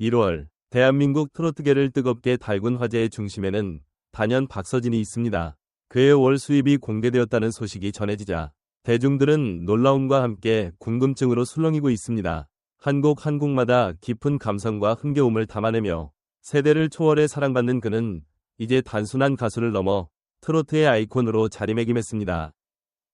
1월 대한민국 트로트계를 뜨겁게 달군 화제의 중심에는 단연 박서진이 있습니다. 그의 월 수입이 공개되었다는 소식이 전해지자 대중들은 놀라움과 함께 궁금증으로 술렁이고 있습니다. 한 곡 한 곡마다 깊은 감성과 흥겨움을 담아내며 세대를 초월해 사랑받는 그는 이제 단순한 가수를 넘어 트로트의 아이콘으로 자리매김했습니다.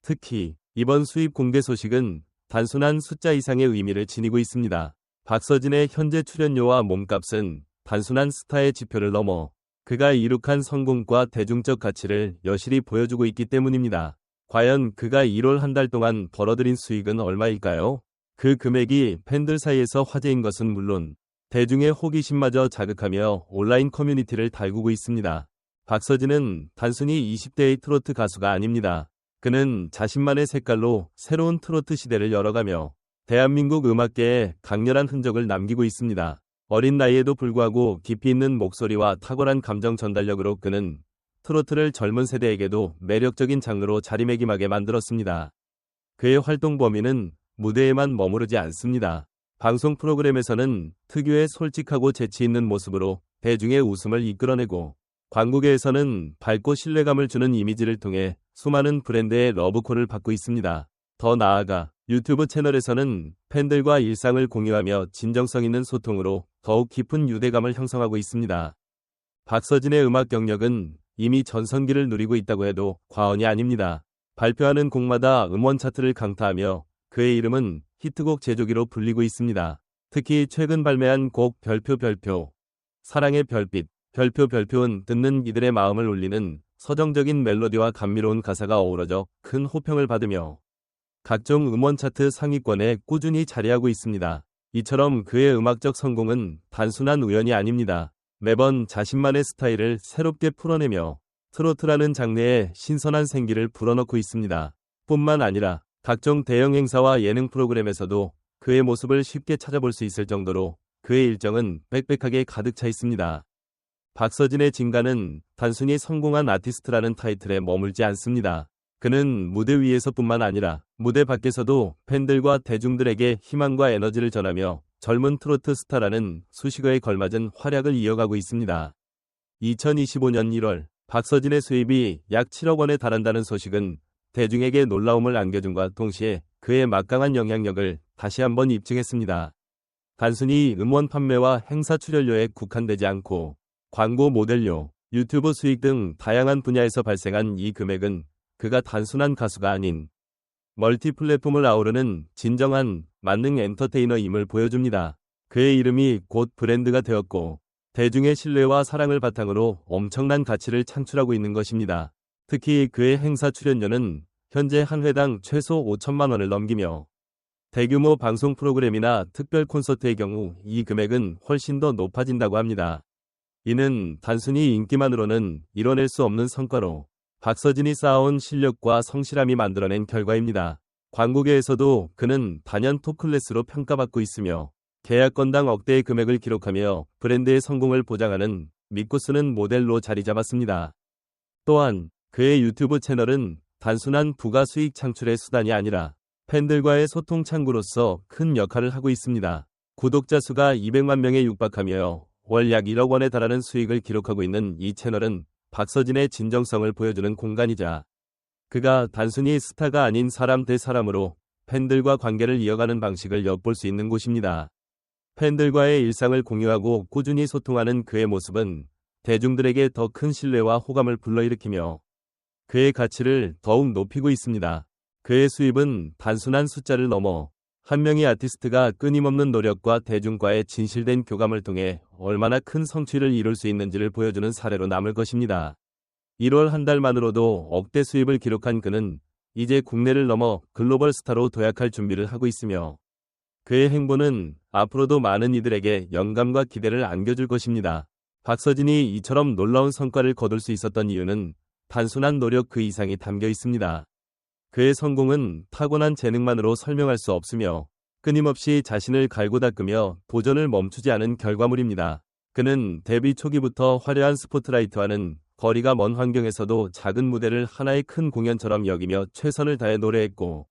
특히 이번 수입 공개 소식은 단순한 숫자 이상의 의미를 지니고 있습니다. 박서진의 현재 출연료와 몸값은 단순한 스타의 지표를 넘어 그가 이룩한 성공과 대중적 가치를 여실히 보여주고 있기 때문입니다. 과연 그가 1월 한 달 동안 벌어들인 수익은 얼마일까요? 그 금액이 팬들 사이에서 화제인 것은 물론 대중의 호기심마저 자극하며 온라인 커뮤니티를 달구고 있습니다. 박서진은 단순히 20대의 트로트 가수가 아닙니다. 그는 자신만의 색깔로 새로운 트로트 시대를 열어가며 대한민국 음악계에 강렬한 흔적을 남기고 있습니다. 어린 나이에도 불구하고 깊이 있는 목소리와 탁월한 감정 전달력으로 그는 트로트를 젊은 세대에게도 매력적인 장르로 자리매김하게 만들었습니다. 그의 활동 범위는 무대에만 머무르지 않습니다. 방송 프로그램에서는 특유의 솔직하고 재치 있는 모습으로 대중의 웃음을 이끌어내고 광고계에서는 밝고 신뢰감을 주는 이미지를 통해 수많은 브랜드의 러브콜을 받고 있습니다. 더 나아가 유튜브 채널에서는 팬들과 일상을 공유하며 진정성 있는 소통으로 더욱 깊은 유대감을 형성하고 있습니다. 박서진의 음악 경력은 이미 전성기를 누리고 있다고 해도 과언이 아닙니다. 발표하는 곡마다 음원 차트를 강타하며 그의 이름은 히트곡 제조기로 불리고 있습니다. 특히 최근 발매한 곡 별표 별표, 사랑의 별빛, 별표 별표는 듣는 이들의 마음을 울리는 서정적인 멜로디와 감미로운 가사가 어우러져 큰 호평을 받으며 각종 음원 차트 상위권에 꾸준히 자리하고 있습니다. 이처럼 그의 음악적 성공은 단순한 우연이 아닙니다. 매번 자신만의 스타일을 새롭게 풀어내며 트로트라는 장르에 신선한 생기를 불어넣고 있습니다. 뿐만 아니라 각종 대형 행사와 예능 프로그램에서도 그의 모습을 쉽게 찾아볼 수 있을 정도로 그의 일정은 빽빽하게 가득 차 있습니다. 박서진의 진가는 단순히 성공한 아티스트라는 타이틀에 머물지 않습니다. 그는 무대 위에서뿐만 아니라 무대 밖에서도 팬들과 대중들에게 희망과 에너지를 전하며 젊은 트로트 스타라는 수식어에 걸맞은 활약을 이어가고 있습니다. 2025년 1월 박서진의 수입이 약 7억 원에 달한다는 소식은 대중에게 놀라움을 안겨준과 동시에 그의 막강한 영향력을 다시 한번 입증했습니다. 단순히 음원 판매와 행사 출연료에 국한되지 않고 광고 모델료, 유튜브 수익 등 다양한 분야에서 발생한 이 금액은 그가 단순한 가수가 아닌 멀티 플랫폼을 아우르는 진정한 만능 엔터테이너임을 보여줍니다. 그의 이름이 곧 브랜드가 되었고 대중의 신뢰와 사랑을 바탕으로 엄청난 가치를 창출하고 있는 것입니다. 특히 그의 행사 출연료는 현재 한 회당 최소 5천만 원을 넘기며 대규모 방송 프로그램이나 특별 콘서트의 경우 이 금액은 훨씬 더 높아진다고 합니다. 이는 단순히 인기만으로는 이뤄낼 수 없는 성과로 박서진이 쌓아온 실력과 성실함이 만들어낸 결과입니다. 광고계에서도 그는 단연 톱클래스로 평가받고 있으며 계약 건당 억대의 금액을 기록하며 브랜드의 성공을 보장하는 믿고 쓰는 모델로 자리 잡았습니다. 또한 그의 유튜브 채널은 단순한 부가 수익 창출의 수단이 아니라 팬들과의 소통 창구로서 큰 역할을 하고 있습니다. 구독자 수가 200만 명에 육박하며 월 약 1억 원에 달하는 수익을 기록하고 있는 이 채널은 박서진의 진정성을 보여주는 공간이자 그가 단순히 스타가 아닌 사람 대 사람으로 팬들과 관계를 이어가는 방식을 엿볼 수 있는 곳입니다. 팬들과의 일상을 공유하고 꾸준히 소통하는 그의 모습은 대중들에게 더 큰 신뢰와 호감을 불러일으키며 그의 가치를 더욱 높이고 있습니다. 그의 수입은 단순한 숫자를 넘어 한 명의 아티스트가 끊임없는 노력과 대중과의 진실된 교감을 통해 얼마나 큰 성취를 이룰 수 있는지를 보여주는 사례로 남을 것입니다. 1월 한 달만으로도 억대 수입을 기록한 그는 이제 국내를 넘어 글로벌 스타로 도약할 준비를 하고 있으며 그의 행보는 앞으로도 많은 이들에게 영감과 기대를 안겨줄 것입니다. 박서진이 이처럼 놀라운 성과를 거둘 수 있었던 이유는 단순한 노력 그 이상이 담겨 있습니다. 그의 성공은 타고난 재능만으로 설명할 수 없으며 끊임없이 자신을 갈고 닦으며 도전을 멈추지 않은 결과물입니다. 그는 데뷔 초기부터 화려한 스포트라이트와는 거리가 먼 환경에서도 작은 무대를 하나의 큰 공연처럼 여기며 최선을 다해 노래했고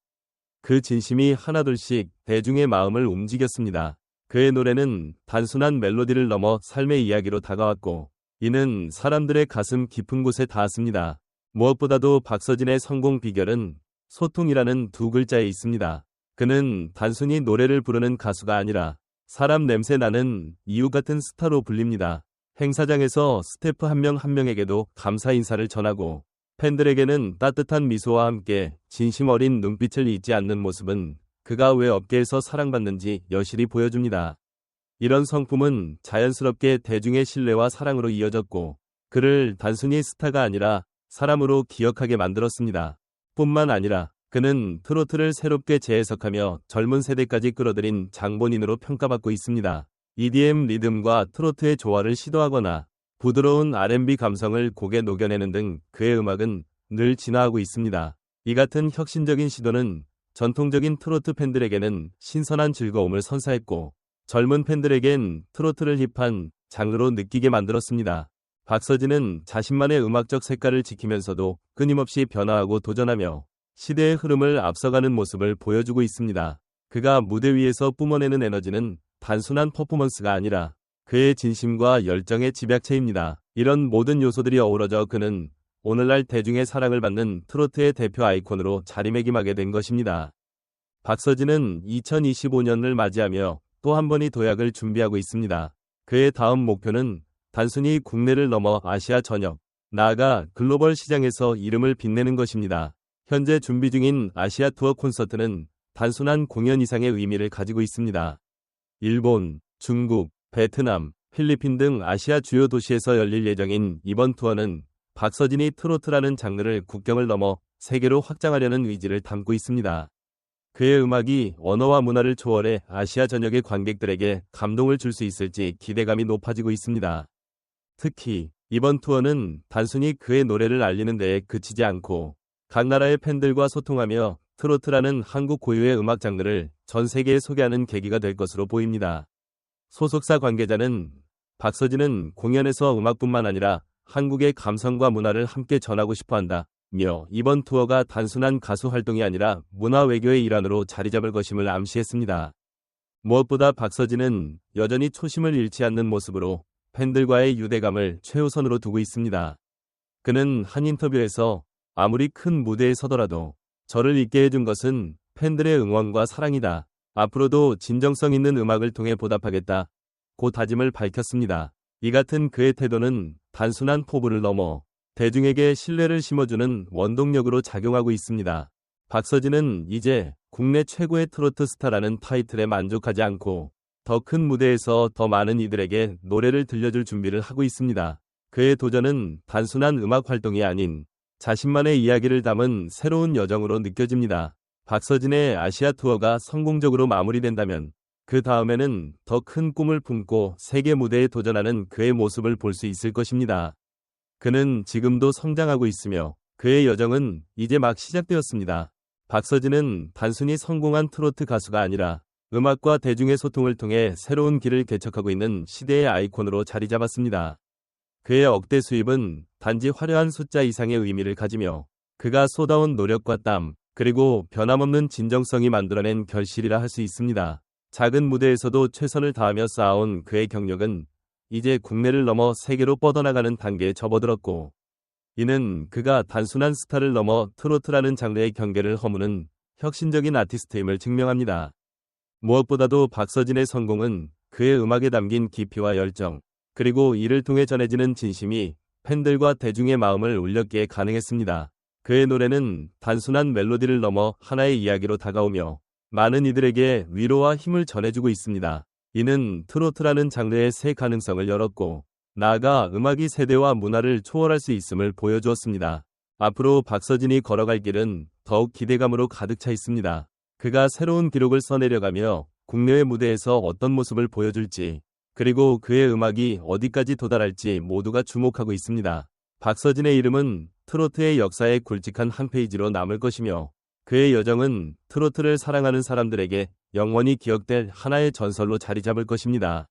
그 진심이 하나둘씩 대중의 마음을 움직였습니다. 그의 노래는 단순한 멜로디를 넘어 삶의 이야기로 다가왔고 이는 사람들의 가슴 깊은 곳에 닿았습니다. 무엇보다도 박서진의 성공 비결은 소통이라는 두 글자에 있습니다. 그는 단순히 노래를 부르는 가수가 아니라 사람 냄새 나는 이유 같은 스타로 불립니다. 행사장에서 스태프 한명한 명에게도 감사 인사를 전하고 팬들에게는 따뜻한 미소와 함께 진심 어린 눈빛을 잊지 않는 모습은 그가 왜 업계에서 사랑받는지 여실히 보여줍니다. 이런 성품은 자연스럽게 대중의 신뢰와 사랑으로 이어졌고 그를 단순히 스타가 아니라 사람으로 기억하게 만들었습니다. 뿐만 아니라 그는 트로트를 새롭게 재해석하며 젊은 세대까지 끌어들인 장본인으로 평가받고 있습니다. EDM 리듬과 트로트의 조화를 시도하거나 부드러운 R&B 감성을 곡에 녹여내는 등 그의 음악은 늘 진화하고 있습니다. 이 같은 혁신적인 시도는 전통적인 트로트 팬들에게는 신선한 즐거움을 선사했고 젊은 팬들에겐 트로트를 힙한 장르로 느끼게 만들었습니다. 박서진은 자신만의 음악적 색깔을 지키면서도 끊임없이 변화하고 도전하며 시대의 흐름을 앞서가는 모습을 보여주고 있습니다. 그가 무대 위에서 뿜어내는 에너지는 단순한 퍼포먼스가 아니라 그의 진심과 열정의 집약체입니다. 이런 모든 요소들이 어우러져 그는 오늘날 대중의 사랑을 받는 트로트의 대표 아이콘으로 자리매김하게 된 것입니다. 박서진은 2025년을 맞이하며 또 한 번의 도약을 준비하고 있습니다. 그의 다음 목표는 단순히 국내를 넘어 아시아 전역, 나아가 글로벌 시장에서 이름을 빛내는 것입니다. 현재 준비 중인 아시아 투어 콘서트는 단순한 공연 이상의 의미를 가지고 있습니다. 일본, 중국, 베트남, 필리핀 등 아시아 주요 도시에서 열릴 예정인 이번 투어는 박서진이 트로트라는 장르를 국경을 넘어 세계로 확장하려는 의지를 담고 있습니다. 그의 음악이 언어와 문화를 초월해 아시아 전역의 관객들에게 감동을 줄 수 있을지 기대감이 높아지고 있습니다. 특히 이번 투어는 단순히 그의 노래를 알리는 데에 그치지 않고 각 나라의 팬들과 소통하며 트로트라는 한국 고유의 음악 장르를 전 세계에 소개하는 계기가 될 것으로 보입니다. 소속사 관계자는 박서진은 공연에서 음악뿐만 아니라 한국의 감성과 문화를 함께 전하고 싶어 한다. 며 이번 투어가 단순한 가수 활동이 아니라 문화 외교의 일환으로 자리 잡을 것임을 암시했습니다. 무엇보다 박서진은 여전히 초심을 잃지 않는 모습으로 팬들과의 유대감을 최우선으로 두고 있습니다. 그는 한 인터뷰에서 아무리 큰 무대에 서더라도 저를 있게 해준 것은 팬들의 응원과 사랑이다. 앞으로도 진정성 있는 음악을 통해 보답하겠다. 고 다짐을 밝혔습니다. 이 같은 그의 태도는 단순한 포부를 넘어 대중에게 신뢰를 심어주는 원동력으로 작용하고 있습니다. 박서진은 이제 국내 최고의 트로트 스타라는 타이틀에 만족하지 않고 더 큰 무대에서 더 많은 이들에게 노래를 들려줄 준비를 하고 있습니다. 그의 도전은 단순한 음악 활동이 아닌 자신만의 이야기를 담은 새로운 여정으로 느껴집니다. 박서진의 아시아 투어가 성공적으로 마무리된다면 그 다음에는 더 큰 꿈을 품고 세계 무대에 도전하는 그의 모습을 볼 수 있을 것입니다. 그는 지금도 성장하고 있으며 그의 여정은 이제 막 시작되었습니다. 박서진은 단순히 성공한 트로트 가수가 아니라 음악과 대중의 소통을 통해 새로운 길을 개척하고 있는 시대의 아이콘으로 자리 잡았습니다. 그의 억대 수입은 단지 화려한 숫자 이상의 의미를 가지며 그가 쏟아온 노력과 땀, 그리고 변함없는 진정성이 만들어낸 결실이라 할 수 있습니다. 작은 무대에서도 최선을 다하며 쌓아온 그의 경력은 이제 국내를 넘어 세계로 뻗어나가는 단계에 접어들었고 이는 그가 단순한 스타를 넘어 트로트라는 장르의 경계를 허무는 혁신적인 아티스트임을 증명합니다. 무엇보다도 박서진의 성공은 그의 음악에 담긴 깊이와 열정, 그리고 이를 통해 전해지는 진심이 팬들과 대중의 마음을 울렸기에 가능했습니다. 그의 노래는 단순한 멜로디를 넘어 하나의 이야기로 다가오며 많은 이들에게 위로와 힘을 전해주고 있습니다. 이는 트로트라는 장르의 새 가능성을 열었고 나아가 음악이 세대와 문화를 초월할 수 있음을 보여주었습니다. 앞으로 박서진이 걸어갈 길은 더욱 기대감으로 가득 차 있습니다. 그가 새로운 기록을 써내려가며 국내의 무대에서 어떤 모습을 보여줄지 그리고 그의 음악이 어디까지 도달할지 모두가 주목하고 있습니다. 박서진의 이름은 트로트의 역사에 굵직한 한 페이지로 남을 것이며 그의 여정은 트로트를 사랑하는 사람들에게 영원히 기억될 하나의 전설로 자리 잡을 것입니다.